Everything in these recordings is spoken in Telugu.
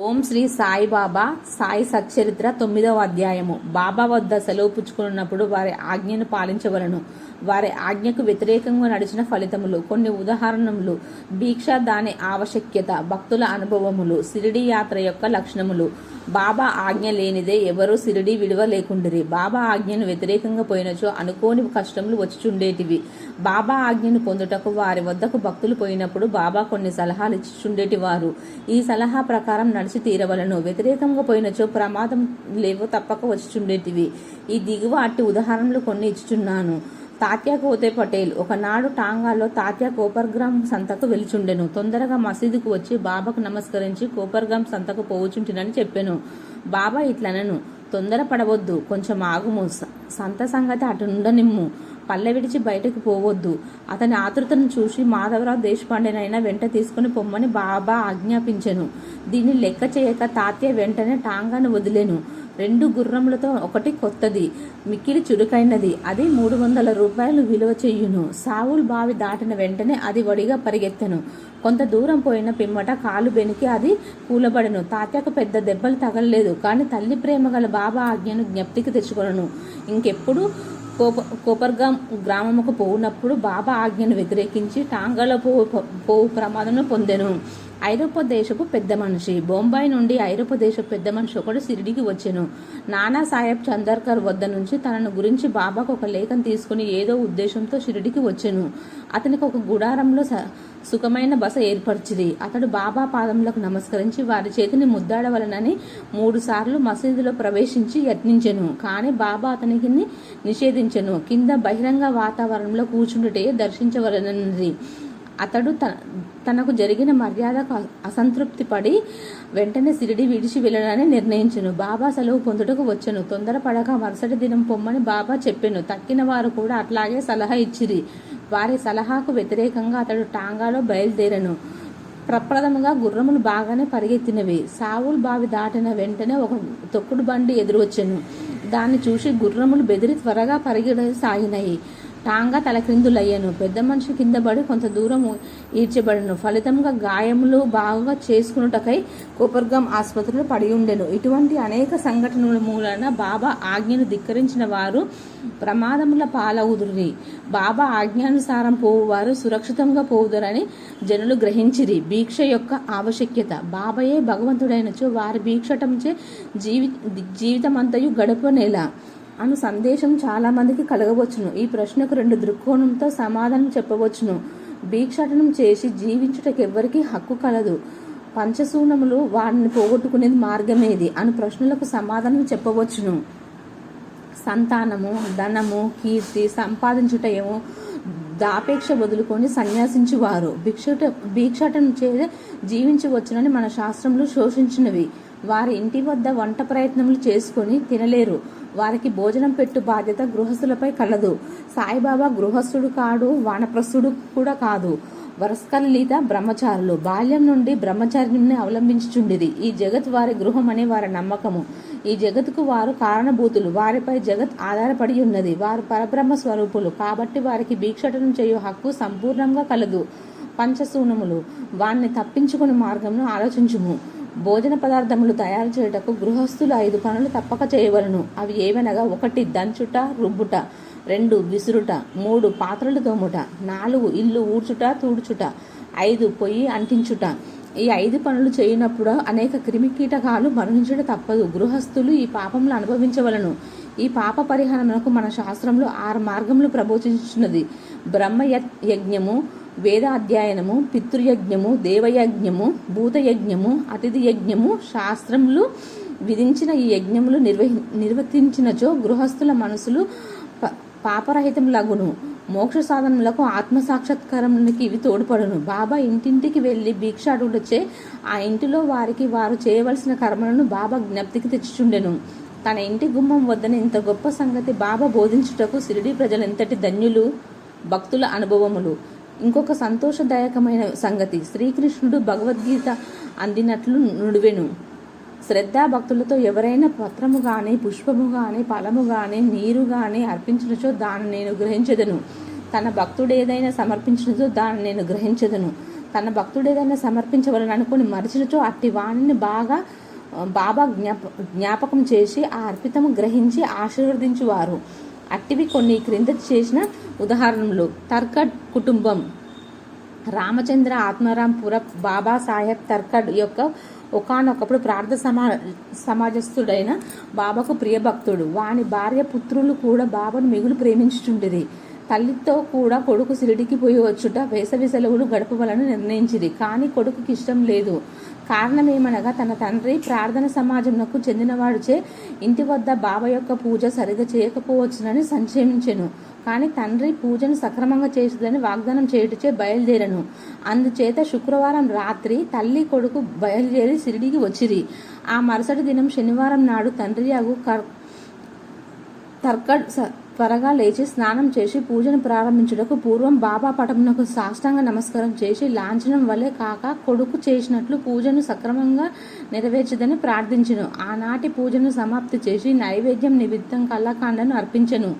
ఓం శ్రీ సాయిబాబా సాయి సచ్చరిత్ర తొమ్మిదవ అధ్యాయము. బాబా వద్ద సెలవు పుచ్చుకున్నప్పుడు వారి ఆజ్ఞను పాలించవలను. వారి ఆజ్ఞకు వ్యతిరేకంగా నడిచిన ఫలితములు కొన్ని ఉదాహరణములు. భీక్ష దాని ఆవశ్యక్యత భక్తుల అనుభవములు సిరిడి యాత్ర యొక్క లక్షణములు. బాబా ఆజ్ఞ లేనిదే ఎవరూ సిరిడి విడువ లేకుండిరి. బాబా ఆజ్ఞను వ్యతిరేకంగా పోయినచో అనుకోని కష్టములు వచ్చిచుండేటివి. బాబా ఆజ్ఞను పొందుటకు వారి వద్దకు భక్తులు పోయినప్పుడు బాబా కొన్ని సలహాలు ఇచ్చిచుండేటి వారు ఈ సలహా ప్రకారం నడిచి తీరవలను. వ్యతిరేకంగా పోయినచో ప్రమాదం లేవో తప్పక వచ్చిచుండేటివి. ఈ దిగువ అట్టి ఉదాహరణలు కొన్ని ఇచ్చుచున్నాను. తాత్యా కోతే పటేల్ ఒకనాడు టాంగాలో తాత్యా కోపర్గ్రామ్ సంతకు వెలుచుండెను. తొందరగా మసీదుకు వచ్చి బాబాకు నమస్కరించి కోపర్గ్రామ్ సంతకు పోవుచుంటినని చెప్పాను. బాబా ఇట్లనను తొందర పడవద్దు కొంచెం ఆగుము స- సంత సంగతి అటు నుండనిమ్ము పల్లె విడిచి బయటకు పోవద్దు. అతని ఆతృతను చూసి మాధవరావు దేశపాండేనైనా వెంట తీసుకుని పొమ్మని బాబా ఆజ్ఞాపించెను. దీన్ని లెక్క చేయక తాత్య వెంటనే టాంగాను వదిలేను. రెండు గుర్రములతో ఒకటి కొత్తది మిక్కిలి చురుకైనది. అది మూడు వందల రూపాయలు విలువ చెయ్యును సావుల్ బావి దాటిన వెంటనే అది వడిగా పరిగెత్తెను. కొంత దూరం పోయిన పిమ్మట కాలు బెనికి అది కూలబడెను. తాత్యకు పెద్ద దెబ్బలు తగలలేదు కానీ తల్లి ప్రేమ గల బాబా ఆజ్ఞను జ్ఞప్తికి తెచ్చుకొనను. ఇంకెప్పుడు కోప కోపర్గాం గ్రామముకు పోవునప్పుడు బాబా ఆజ్ఞను వ్యతిరేకించి టాంగాలో పోవు పోవు ప్రమాదం పొందెను. ఐరోపా దేశపు పెద్ద మనిషి. బొంబాయి నుండి ఐరోపా దేశపు పెద్ద మనిషి ఒకడు సిరిడికి వచ్చెను. నానా సాహెబ్ చందర్కర్ వద్ద నుంచి తనను గురించి బాబాకు ఒక లేఖను తీసుకుని ఏదో ఉద్దేశంతో షిరిడికి వచ్చెను. అతనికి ఒక గుడారంలో స- సుఖమైన బస ఏర్పరిచింది. అతడు బాబా పాదములకు నమస్కరించి వారి చేతిని ముద్దాడవలనని మూడుసార్లు మసీదులో ప్రవేశించి యత్నించెను. కానీ బాబా అతనికి నిషేధించెను. కింద బహిరంగ వాతావరణంలో కూర్చుండుటే దర్శించవలనది అతడు తన తనకు జరిగిన మర్యాదకు అసంతృప్తి పడి వెంటనే సిరిడి విడిచి వెళ్ళడాన్ని నిర్ణయించను. బాబా సెలవు పొందుటకు వచ్చను. తొందరపడక మరుసటి దినం పొమ్మని బాబా చెప్పాను. తక్కిన వారు కూడా అట్లాగే సలహా ఇచ్చిరి. వారి సలహాకు వ్యతిరేకంగా అతడు టాంగాలో బయలుదేరను. ప్రప్రథమంగా గుర్రములు బాగానే పరిగెత్తినవి. సావుల్ బావి దాటిన వెంటనే ఒక తొక్కుడు బండి ఎదురువచ్చెను దాన్ని చూసి గుర్రములు బెదిరి త్వరగా పరిగెడ సాగినాయి టాంగా తలక్రిందులయ్యాను పెద్ద మనిషి కింద పడి కొంత దూరం ఈడ్చబడను. ఫలితంగా గాయములు బాగా చేసుకున్నటకై కోపర్గం ఆసుపత్రిలో పడి ఉండెను. ఇటువంటి అనేక సంఘటనల మూలన బాబా ఆజ్ఞను ధిక్కరించిన వారు ప్రమాదముల పాలవుదురి బాబా ఆజ్ఞానుసారం పోవువారు సురక్షితంగా పోవుదురని జనులు గ్రహించిరి. భీక్ష యొక్క ఆవశ్యకత. బాబాయే భగవంతుడైనచో వారి భీక్షటంచే జీవి జీవితమంతయు గడపనేలా. అను సందేశం చాలామందికి కలగవచ్చును. ఈ ప్రశ్నకు రెండు దృక్కోణంతో సమాధానం చెప్పవచ్చును. భీక్షాటనం చేసి జీవించుటకు ఎవ్వరికీ హక్కు కలదు. పంచశూనములు వారిని పోగొట్టుకునేది మార్గమేది అను ప్రశ్నలకు సమాధానం చెప్పవచ్చును. సంతానము ధనము కీర్తి సంపాదించుట ఏమో దాపేక్ష వదులుకొని సన్యాసించువారు. భిక్షుట భీక్షాటనం చే జీవించవచ్చునని మన శాస్త్రములు శోషించినవి. వారి ఇంటి వద్ద వంట ప్రయత్నములు చేసుకొని తినలేరు. వారికి భోజనం పెట్టు బాధ్యత గృహస్థులపై కలదు. సాయిబాబా గృహస్థుడు కాడు వానప్రస్థుడు కూడా కాదు. వరస్కలిత బ్రహ్మచారులు. బాల్యం నుండి బ్రహ్మచార్యంని అవలంబించుచుండిది ఈ జగత్ వారి గృహం అనే వారి నమ్మకము. ఈ జగత్తుకు వారు కారణభూతులు. వారిపై జగత్ ఆధారపడి ఉన్నది. వారు పరబ్రహ్మ స్వరూపులు. కాబట్టి వారికి భీక్షటనం చేయు హక్కు సంపూర్ణంగా కలదు. పంచశూనములు వారిని తప్పించుకుని మార్గంను ఆలోచించుము. భోజన పదార్థములు తయారు చేయుటకు గృహస్థులు ఐదు పనులు తప్పక చేయవలను. అవి ఏవనగా ఒకటి దంచుట రుబ్బుట రెండు విసురుట మూడు పాత్రలు తోముట నాలుగు ఇల్లు ఊడ్చుట తూడ్చుట ఐదు పొయ్యి అంటించుట. ఈ ఐదు పనులు చేయనప్పుడు అనేక క్రిమి కీటకాలు మరణించడం తప్పదు. గృహస్థులు ఈ పాపములు అనుభవించవలను. ఈ పాప పరిహారములకు మన శాస్త్రంలో ఆరు మార్గములు ప్రబోధించున్నది బ్రహ్మ యజ్ఞము వేద అధ్యయనము పితృయజ్ఞము దేవయజ్ఞము భూతయజ్ఞము అతిథి యజ్ఞము శాస్త్రములు విధించిన ఈ యజ్ఞములు నిర్వహి నిర్వర్తించినచో గృహస్థుల మనసులు ప- పాపరహితములగును. మోక్ష సాధనములకు ఆత్మసాక్షాత్కారములకి ఇవి తోడ్పడును. బాబా ఇంటింటికి వెళ్ళి భిక్షాటులచే ఆ ఇంటిలో వారికి వారు చేయవలసిన కర్మలను బాబా జ్ఞప్తికి తెచ్చుచుండెను. తన ఇంటి గుమ్మం వద్దన ఇంత గొప్ప సంగతి బాబా బోధించుటకు సిరిడి ప్రజలు ఎంతటి ధన్యులు భక్తుల అనుభవములు. ఇంకొక సంతోషదాయకమైన సంగతి. శ్రీకృష్ణుడు భగవద్గీత అందినట్లు నుడివెను. శ్రద్ధా భక్తులతో ఎవరైనా పత్రము గాని పుష్పము గాని ఫలము గాని నీరు గాని అర్పించినచో దాన్ని నేను గ్రహించదను. తన భక్తుడు ఏదైనా సమర్పించినచో దాన్ని నేను గ్రహించదను. తన భక్తుడు ఏదైనా సమర్పించవలని అనుకుని మరిచినచో అట్టి వాణిని బాగా బాబా జ్ఞాప జ్ఞాపకం చేసి ఆ అర్పితము గ్రహించి ఆశీర్వదించువారు. అట్టివి కొన్ని క్రింద చేసిన ఉదాహరణలు. తర్కడ్ కుటుంబం. రామచంద్ర ఆత్మరాంపుర బాబా సాహెబ్ తర్కడ్ యొక్క ఒకానొకప్పుడు ప్రార్థ సమా సమాజస్థుడైన బాబాకు ప్రియభక్తుడు వాని భార్య పుత్రులు కూడా బాబాను మిగులు ప్రేమించుచుండిరి తల్లితో కూడా కొడుకు సిరిడికి పోయి వచ్చుట వేసవి సెలవులు గడపవలని నిర్ణయించింది కానీ కొడుకుకి ఇష్టం లేదు. కారణమేమనగా తన తండ్రి ప్రార్థన సమాజంకు చెందినవాడుచే ఇంటి వద్ద బాబా యొక్క పూజ సరిగా చేయకపోవచ్చునని సంశయించెను. కానీ తండ్రి పూజను సక్రమంగా చేసిందని వాగ్దానం చేయుటచే బయలుదేరను. అందుచేత శుక్రవారం రాత్రి తల్లి కొడుకు బయలుదేరి సిరిడికి వచ్చిరి. ఆ మరుసటి దినం శనివారం నాడు తండ్రి అగు కర్ తర్కడ్ స- త్వరగా లేచి స్నానం చేసి పూజను ప్రారంభించుటకు పూర్వం బాబా పటమునకు సాష్టాంగ నమస్కారం చేసి లాంఛనం వలె కాక కొడుకు చేసినట్లు పూజను సక్రమంగా నెరవేర్చదని ప్రార్థించెను. ఆనాటి పూజను సమాప్తి చేసి నైవేద్యం నిమిత్తం కళ్ళకాండను అర్పించెను.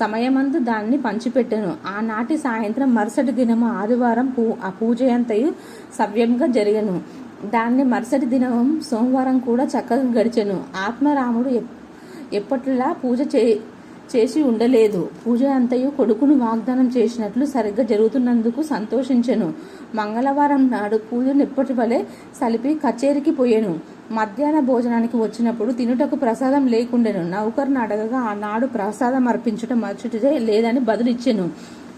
సమయమందు దాన్ని పంచిపెట్టెను. ఆనాటి సాయంత్రం మరుసటి దినము ఆదివారం పూ ఆ పూజ అంతయు సవ్యంగా జరిగెను. దాన్ని మరుసటి దినం సోమవారం కూడా చక్కగా గడిచెను. ఆత్మరాముడు ఎప్- ఎప్పటిలా పూజ చే చేసి ఉండలేదు. పూజ అంతయు కొడుకును వాగ్దానం చేసినట్లు సరిగ్గా జరుగుతున్నందుకు సంతోషించెను. మంగళవారం నాడు పూజను ఎప్పటి వలె సలిపి కచేరికి పోయాను. మధ్యాహ్న భోజనానికి వచ్చినప్పుడు తినుటకు ప్రసాదం లేకుండెను. నౌకర్ను అడగగా ఆనాడు ప్రసాదం అర్పించుట మర్చుటే లేదని బదులిచ్చెను.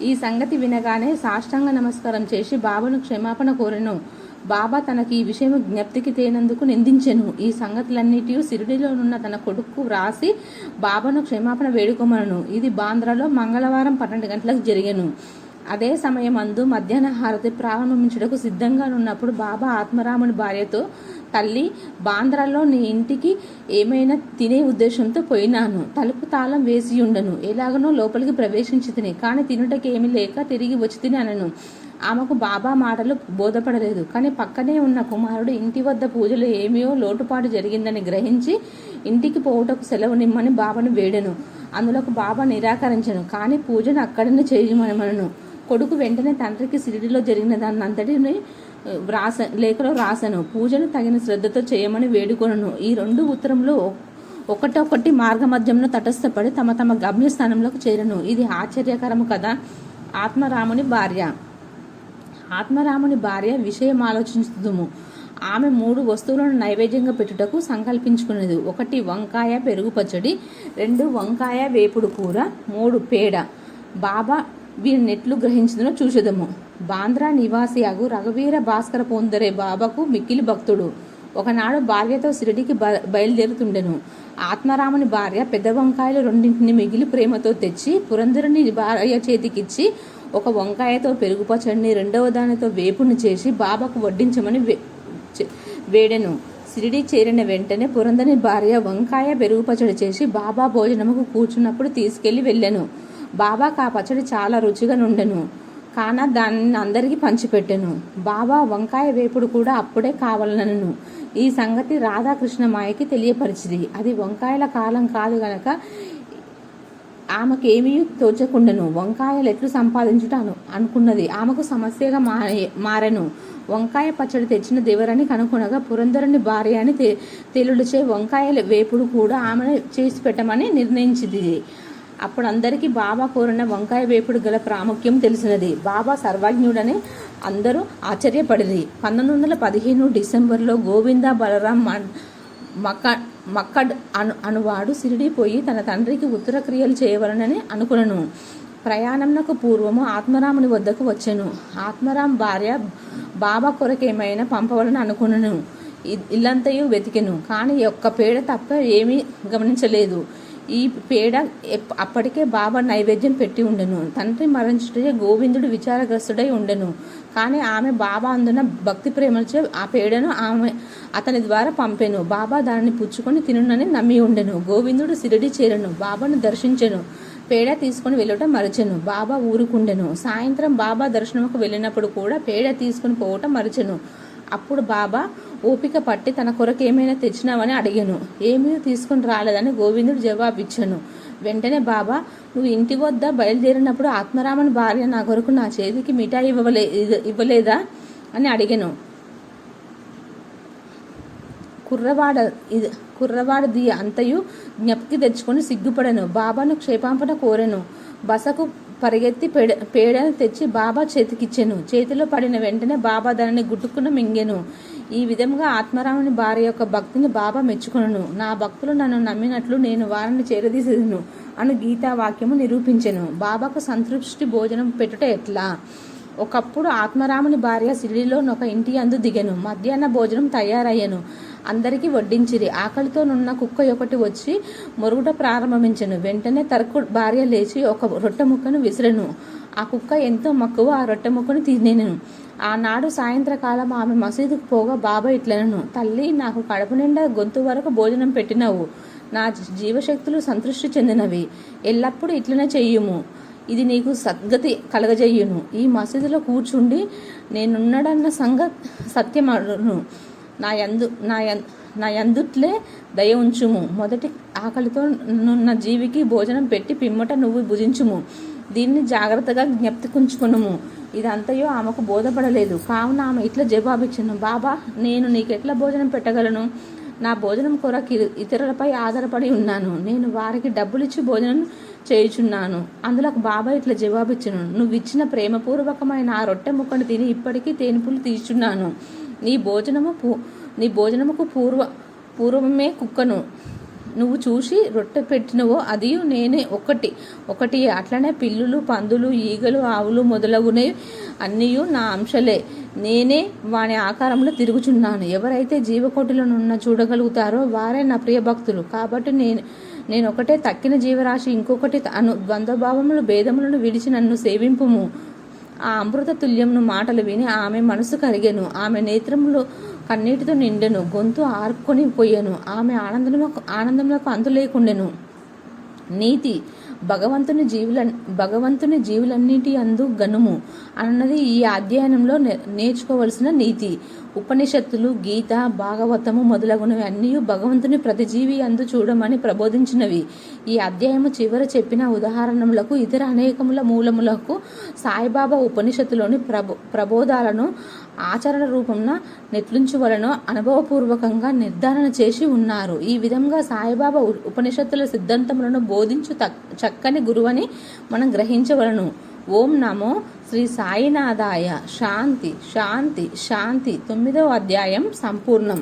ఈ సంగతి వినగానే సాష్టాంగ నమస్కారం చేసి బాబును క్షమాపణ కోరెను. బాబా తనకి ఈ విషయం జ్ఞప్తికి తేనందుకు నిందించెను. ఈ సంగతులన్నిటి సిరిడిలోనున్న తన కొడుకు వ్రాసి బాబాను క్షమాపణ వేడుకోమను ఇది బాంద్రాలో మంగళవారం పన్నెండు గంటలకు జరిగాను. అదే సమయం అందు మధ్యాహ్న హారతి ప్రారంభించుటకు సిద్ధంగా ఉన్నప్పుడు బాబా ఆత్మరాముని భార్యతో తల్లి బాంద్రాలో నీ ఇంటికి ఏమైనా తినే ఉద్దేశంతో పోయినాను. తలుపు తాళం వేసి ఉండను ఎలాగనో లోపలికి ప్రవేశించి తిని కానీ తినుటకేమీ లేక తిరిగి వచ్చి తినను ఆమెకు బాబా మాటలు బోధపడలేదు. కానీ పక్కనే ఉన్న కుమారుడు ఇంటి వద్ద పూజలు ఏమీయో లోటుపాటు జరిగిందని గ్రహించి ఇంటికి పోవుటకు సెలవు నిమ్మని బాబాను వేడెను. అందులోకి బాబా నిరాకరించను. కానీ పూజను అక్కడనే చేయమనను కొడుకు వెంటనే తండ్రికి సిరిడిలో జరిగిన దాన్ని అంతటిని వ్రాస లేఖలో రాశాను పూజను తగిన శ్రద్ధతో చేయమని వేడుకొనను. ఈ రెండు ఉత్తరంలో ఒకటొకటి మార్గమధ్యంలో తటస్థపడి తమ తమ గమ్యస్థానంలోకి చేరను. ఇది ఆశ్చర్యకరము కదా. ఆత్మరాముని భార్య. ఆత్మరాముని భార్య విషయం ఆలోచించుదుము ఆమె మూడు వస్తువులను నైవేద్యంగా పెట్టుటకు సంకల్పించుకునేది ఒకటి వంకాయ పెరుగు పచ్చడి రెండు వంకాయ వేపుడు కూర మూడు పేడ. బాబా వీరి నెట్లు గ్రహించిందో చూసేదము బాంద్రా నివాసి అగు రఘువీర భాస్కర పొందరే బాబాకు మిక్కిలి భక్తుడు. ఒకనాడు భార్యతో సిరిడికి బ- బయలుదేరుతుండెను. ఆత్మరాముని భార్య పెద్ద వంకాయలు రెండింటిని మిగిలి ప్రేమతో తెచ్చి పురంధరుని భార్య చేతికిచ్చి ఒక వంకాయతో పెరుగు పచ్చడిని రెండవ దానితో వేపుని చేసి బాబాకు వడ్డించమని వేడెను. సిరిడి చేరిన వెంటనే పురందని భార్య వంకాయ పెరుగు పచ్చడి చేసి బాబా భోజనముకు కూర్చున్నప్పుడు తీసుకెళ్ళి వెళ్ళాను. బాబాకు ఆ పచ్చడి చాలా రుచిగా నుండెను. కాన దాన్ని అందరికీ పంచిపెట్టెను. బాబా వంకాయ వేపుడు కూడా అప్పుడే కావాలనను. ఈ సంగతి రాధాకృష్ణ మాయకి తెలియపరిచింది. అది వంకాయల కాలం కాదు గనక ఆమెకేమీ తోచకుండెను. వంకాయలు ఎట్లు అనుకున్నది. ఆమెకు సమస్యగా మారెను. వంకాయ పచ్చడి తెచ్చిన దేవరని కనుకొనగా పురంధరుని భార్య అని తె తెలుడిచే వంకాయల వేపుడు కూడా ఆమె చేసి పెట్టమని నిర్ణయించింది. అప్పుడు అందరికీ బాబా కోరిన వంకాయ వేపుడు గల ప్రాముఖ్యం తెలిసినది. బాబా సర్వజ్ఞుడని అందరూ ఆశ్చర్యపడింది పంతొమ్మిది వందల పదిహేను డిసెంబర్లో గోవింద బలరాం మన్- మక్కడ్ అను అనువాడు సిరిడి పోయి తన తండ్రికి ఉత్తర క్రియలు చేయవలనని అనుకునను. ప్రయాణంనకు పూర్వము ఆత్మరాముని వద్దకు వచ్చెను. ఆత్మరాం భార్య బాబా కొరకేమైనా పంపవలని అనుకునను. ఇ- ఇల్లంతయు వెతికెను. కానీ ఒక్క పేడ తప్ప ఏమీ గమనించలేదు. ఈ పేడ అప్పటికే బాబా నైవేద్యం పెట్టి ఉండెను. తండ్రి మరణించుటే గోవిందుడు విచారగ్రస్తుడై ఉండెను. కానీ ఆమె బాబా అందున భక్తి ప్రేమలచే ఆ పేడను ఆమె అతని ద్వారా పంపెను. బాబా దానిని పుచ్చుకొని తినునని నమ్మి ఉండెను. గోవిందుడు సిరిడి చేరను. బాబాను దర్శించెను. పేడ తీసుకుని వెళ్ళటం మరచెను. బాబా ఊరుకుండెను. సాయంత్రం బాబా దర్శనముకు వెళ్ళినప్పుడు కూడా పేడ తీసుకుని పోవటం మరచెను. అప్పుడు బాబా ఓపిక పట్టి తన కొరకు ఏమైనా తెచ్చినావని అడిగాను. ఏమీ తీసుకుని రాలేదని గోవిందుడు జవాబిచ్చాను. వెంటనే బాబా నువ్వు ఇంటి వద్ద? బయలుదేరినప్పుడు ఆత్మరామన్ భార్య నా కొరకు నా చేతికి మిఠాయి ఇవ్వలే ఇవ్వలేదా? అని అడిగాను. కుర్రవాడ ఇది కుర్రవాడది అంతయు జ్ఞప్తికి తెచ్చుకొని సిగ్గుపడాను. బాబాను క్షేపాంపన కోరాను. బసకు పరిగెత్తి పేడ పేడను తెచ్చి బాబా చేతికిచ్చెను. చేతిలో పడిన వెంటనే బాబా దానిని గుట్టుకున్న మింగెను. ఈ విధంగా ఆత్మరాముని భార్య యొక్క భక్తిని బాబా మెచ్చుకును నా భక్తులు నన్ను నమ్మినట్లు నేను వారిని చేరదీసేదను అని గీతా వాక్యము నిరూపించెను. బాబాకు సంతృష్టి భోజనం పెట్టుట ఎట్లా? ఒకప్పుడు ఆత్మరాముని భార్య సిరిలో ఒక ఇంటి అందు దిగెను. మధ్యాహ్న భోజనం తయారయ్యను. అందరికీ వడ్డించిరి. ఆకలితో నున్న కుక్క ఒకటి వచ్చి మొరుగుట ప్రారంభించను. వెంటనే తరకు భార్య లేచి ఒక రొట్టె ముక్కను విసిరెను. ఆ కుక్క ఎంతో మక్కువ ఆ రొట్టె ముక్కను తినేను ఆనాడు సాయంత్రకాలం ఆమె మసీదుకు పోగా బాబా ఇట్లనను. తల్లి నాకు కడుపు నిండా గొంతు వరకు భోజనం పెట్టినవు. నా జీవశక్తులు సంతృష్టి చెందినవి. ఎల్లప్పుడూ ఇట్లనే చెయ్యము ఇది నీకు సద్గతి కలగజేయును. ఈ మసీదులో కూర్చుండి నేనున్నడన్న సంగ సత్యమను. నా యందు నా నా యందుట్లే దయ ఉంచుము. మొదటి ఆకలితో నున్న జీవికి భోజనం పెట్టి పిమ్మట నువ్వు భుజించుము. దీన్ని జాగ్రత్తగా జ్ఞప్తికుంచుకునుము. ఇదంతయో ఆమెకు బోధపడలేదు. కావున ఆమె ఇట్లా జవాబిచ్చును. బాబా నేను నీకెట్లా భోజనం పెట్టగలను? నా భోజనం కొరకు ఇతరులపై ఆధారపడి ఉన్నాను. నేను వారికి డబ్బులిచ్చి భోజనం చేయుచున్నాను. అందులో బాబా ఇట్లా జవాబిచ్చును. నువ్వు ఇచ్చిన ప్రేమపూర్వకమైన ఆ రొట్టె ముక్కను తిని ఇప్పటికీ తేనిపులు తీర్చున్నాను నీ భోజనము పూ నీ భోజనముకు పూర్వ పూర్వమే కుక్కను. నువ్వు చూసి రొట్టె పెట్టినవో అది నేనే ఒకటి. ఒకటి అట్లనే పిల్లులు పందులు ఈగలు ఆవులు మొదలగునవి అన్నీ నా అంశలే. నేనే వాని ఆకారంలో తిరుగుచున్నాను. ఎవరైతే జీవకోటిలోనున్న చూడగలుగుతారో వారే నా ప్రియ భక్తులు. కాబట్టి నేను నేను ఒకటే తక్కిన జీవరాశి ఇంకొకటి అను ద్వంద్వభావములు భేదములను విడిచి నన్ను సేవింపుము. ఆ అమృత తుల్యమును మాటలు విని ఆమె మనసు కరిగెను. ఆమె నేత్రములు కన్నీటితో నిండెను గొంతు ఆర్కొని పోయాను. ఆమె ఆనందము ఆనందంలో అంతు లేకుండెను. నీతి భగవంతుని జీవుల భగవంతుని జీవులన్నిటి అందు గనుము అన్నది ఈ అధ్యయనంలో నే- నేర్చుకోవలసిన నీతి. ఉపనిషత్తులు గీత భాగవతము మొదలగునవి అన్నీ భగవంతుని ప్రతిజీవి అందు చూడమని ప్రబోధించినవి. ఈ అధ్యాయము చివర చెప్పిన ఉదాహరణములకు ఇతర అనేకముల మూలములకు సాయిబాబా ఉపనిషత్తులోని ప్రబో ప్రబోధాలను ఆచరణ రూపంన నెట్లించువలనో అనుభవపూర్వకంగా నిర్ధారణ చేసి ఉన్నారు. ఈ విధంగా సాయిబాబా ఉపనిషత్తుల సిద్ధాంతములను బోధించు చక్కని గురువని మనం గ్రహించవలను. ఓం నమో శ్రీ సాయినాథాయ శాంతి శాంతి శాంతి. తొమ్మిదవ అధ్యాయం సంపూర్ణం.